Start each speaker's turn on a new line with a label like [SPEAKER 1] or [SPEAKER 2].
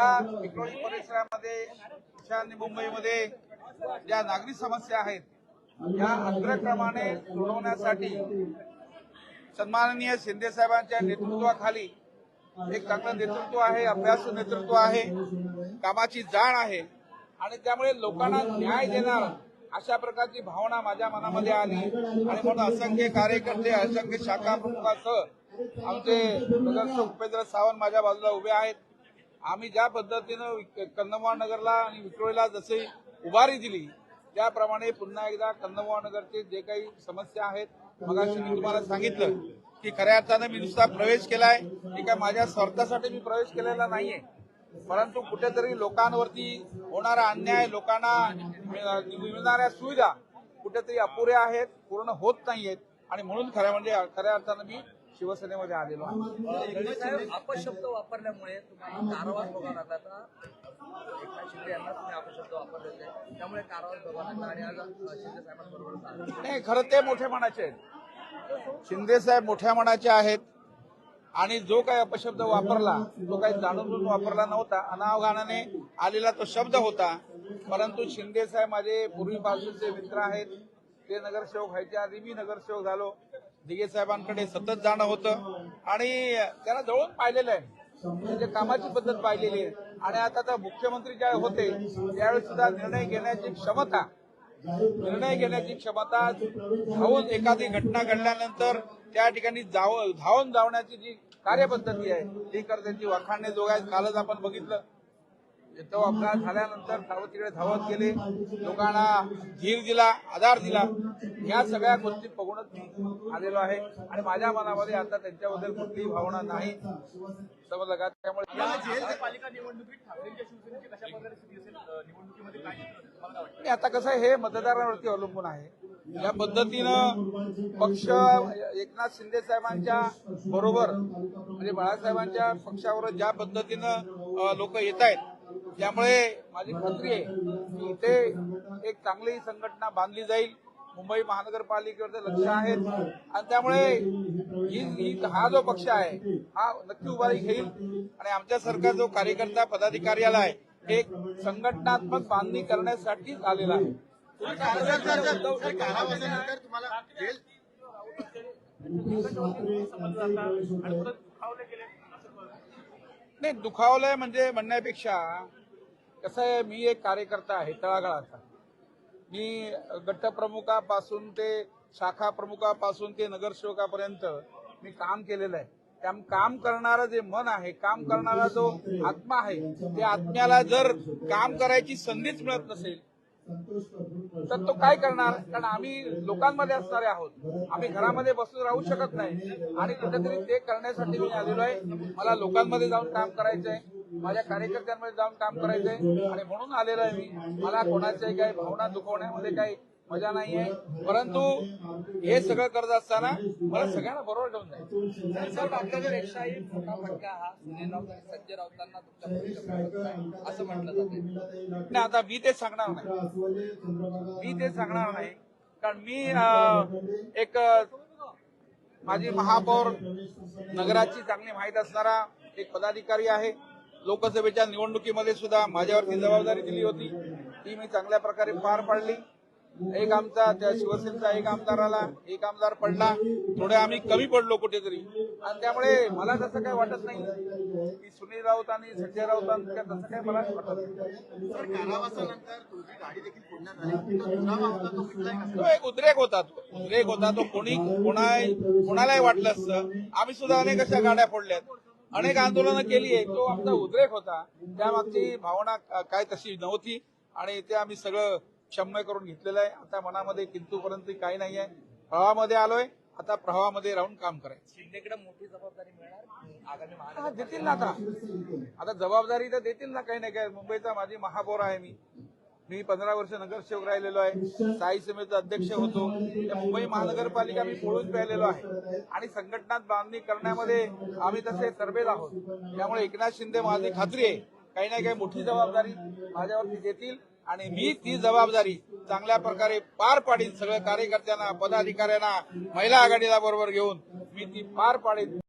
[SPEAKER 1] या विक्रोळी परिसरामध्ये ईशान्य मुंबईमध्ये ज्या नागरिक समस्या आहेत या अग्रक्रमाने सोडवण्यासाठी सन्माननीय शिंदे साहेबांच्या नेतृत्वाखाली एक चांगलं नेतृत्व आहे अभ्यास नेतृत्व आहे कामाची जाण आहे. आणि त्यामुळे लोकांना न्याय देणार अशा प्रकारची भावना माझ्या मनामध्ये आली. आणि म्हणून असंख्य कार्यकर्ते असंख्य शाखा प्रमुखासह आमचे नगरसेवक उपेंद्र सावंत माझ्या बाजूला उभे आहेत. आम्ही ज्या पद्धतीनं कन्नमवाड नगरला आणि विक्रोळीला जसे उभारी दिली त्याप्रमाणे पुन्हा एकदा कन्नमवाड नगरचे जे काही समस्या आहेत मगाशी मी तुम्हाला सांगितलं की खऱ्या अर्थानं मी नुसता प्रवेश केलाय की काय माझ्या स्वार्थासाठी मी प्रवेश केलेला नाहीये. परंतु कुठेतरी लोकांवरती होणारा अन्याय लोकांना मिळणाऱ्या सुविधा कुठेतरी अपुऱ्या आहेत पूर्ण होत नाहीयेत. आणि म्हणून खऱ्या म्हणजे खऱ्या अर्थानं मी शिवसेनेमध्ये आलेलो आहे
[SPEAKER 2] अपशब्द वापरल्यामुळे तुम्हाला कारावास बघावा लागला आता. एकनाथ शिंदे यांना तुम्ही अपशब्द वापरले होते. त्यामुळे कारावास बघावा लागला आणि आज शिंदे साहेबांबरोबर.
[SPEAKER 1] नाही खरं ते मोठ्या मनाचे आहेत. शिंदे साहेब मोठ्या मनाचे आहेत. आणि जो काही अपशब्द वापरला तो काही जाणून वापरला नव्हता अनावधानाने आलेला तो शब्द होता. परंतु शिंदे साहेब माझे पूर्वीपासूनचे मित्र आहेत. ते नगरसेवक व्हायच्या आधी मी नगरसेवक झालो. दिगे साहेबांकडे सतत जाणं होतं. आणि त्यांना जवळून पाहिलेलं आहे. म्हणजे कामाची पद्धत पाहिलेली आहे. आणि आता तर मुख्यमंत्री ज्या होते त्यावेळी सुद्धा निर्णय घेण्याची क्षमता निर्णय घेण्याची क्षमता धावून एखादी घटना घडल्यानंतर त्या ठिकाणी धावून जावण्याची जी कार्यपद्धती आहे ती कर त्यांची वाखाणणे जोग आहे कालच आपण बघितलं. तो अपघात झाल्यानंतर धावत तिकडे धावत गेले. लोकांना धीर दिला आधार दिला. या सगळ्या गोष्टी बघूनच मी आलेलो आहे. आणि माझ्या मनामध्ये आता त्यांच्याबद्दल कुठलीही भावना नाही. समजलं का त्यामुळे आता कसं हे मतदारांवरती अवलंबून आहे. या पद्धतीनं पक्ष एकनाथ शिंदे साहेबांच्या बरोबर म्हणजे बाळासाहेबांच्या पक्षावर ज्या पद्धतीनं लोक येत आहेत त्यामुळे माझी खात्री आहे की इथे एक चांगली संघटना बांधली जाईल. मुंबई महानगरपालिकेवरचं लक्ष आहे. आणि त्यामुळे ही जो पक्ष आहे हा नक्की उभारी घेईल आणि आमच्यासारखा जो कार्यकर्ता पदाधिकाऱ्याला आहे हे एक संघटनात्मक बांधणी करण्यासाठीच आलेला आहे.
[SPEAKER 3] आणि परत दुखावले गेले. असं
[SPEAKER 1] नाही दुखावलंय म्हणजे म्हणण्यापेक्षा कसं आहे मी एक कार्यकर्ता आहे तळागाळाचा. मी गटप्रमुखापासून ते शाखा प्रमुखापासून ते नगरसेवकापर्यंत मी काम केलेलं आहे. त्या काम करणारं जे मन आहे काम करणारा जो आत्मा आहे त्या आत्म्याला जर काम करायची संधीच मिळत नसेल तर तो काय करणार? कारण आम्ही लोकांमध्ये असणारे आहोत. आम्ही घरामध्ये बसून राहू शकत नाही. आणि कुठेतरी ते करण्यासाठी मी आलेलो आहे. मला लोकांमध्ये जाऊन काम करायचंय. माझ्या कार्यकर्त्यांमध्ये जाऊन काम करायचंय. आणि म्हणून आलेलो आहे मी. मला कोणाच्याही काही भावना दुखवण्यामध्ये काही मजा नाहीये. परंतु हे सगळं करत असताना मला सगळ्यांना बरोबर ठेवून जाईल
[SPEAKER 2] साहेब मोठा फटका हा सुनील राऊत आणि संजय राऊतांना तुमच्या असं म्हटलं जाते
[SPEAKER 1] नाही आता मी ते सांगणार नाही. मी ते सांगणार नाही. कारण मी एक माझी महापौर नगराची चांगली माहीत असणारा एक पदाधिकारी आहे. लोकसभेच्या निवडणुकीमध्ये सुद्धा माझ्यावरती जबाबदारी दिली होती. ती मी चांगल्या प्रकारे पार पाडली. एक आमचा त्या शिवसेनेचा एक आमदार आला एक आमदार पडला. थोडे आम्ही कमी पडलो कुठेतरी. आणि त्यामुळे मला तसं काही वाटत नाही. की सुनील राऊत आणि संजय राऊतांचं तसं काही मला वाटत.
[SPEAKER 4] तो
[SPEAKER 1] एक उद्रेक होता तो. उद्रेक होता तो. कोणी कोणा कोणालाही वाटलं असतं आम्ही सुद्धा अनेक अशा गाड्या फोडल्यात. अनेक आंदोलनं केली आहे. तो आमचा उद्रेक होता. त्यामागची भावना काय तशी नव्हती. आणि ते आम्ही सगळं क्षम्य करून घेतलेलं आहे. आता मनामध्ये किंतु परंतु काही नाही आहे. प्रवाहामध्ये आलोय. आता प्रवाहामध्ये राहून काम करायचं.
[SPEAKER 2] शिंदेकडे मोठी जबाबदारी मिळणार?
[SPEAKER 1] हा, देतील ना आता. आता जबाबदारी तर देतील ना काही नाही काय मुंबईचा माझी महापौर आहे मी. मी पंधरा वर्ष नगरसेवक राहिलेलो आहे. साई समितीचा अध्यक्ष होतो. त्या मुंबई महानगरपालिका मी फोडून प्यायलेलो आहे. आणि संघटनात बांधणी करण्यामध्ये आम्ही तसे सर्वेत आहोत. त्यामुळे एकनाथ शिंदे माझी खात्री आहे. काही ना काही मोठी जबाबदारी माझ्यावरती देतील आणि मी ती जबाबदारी चांगल्या प्रकारे पार पाडीन. सगळ्या कार्यकर्त्यांना पदाधिकाऱ्यांना महिला आघाडीला बरोबर घेऊन मी ती पार पाडीन.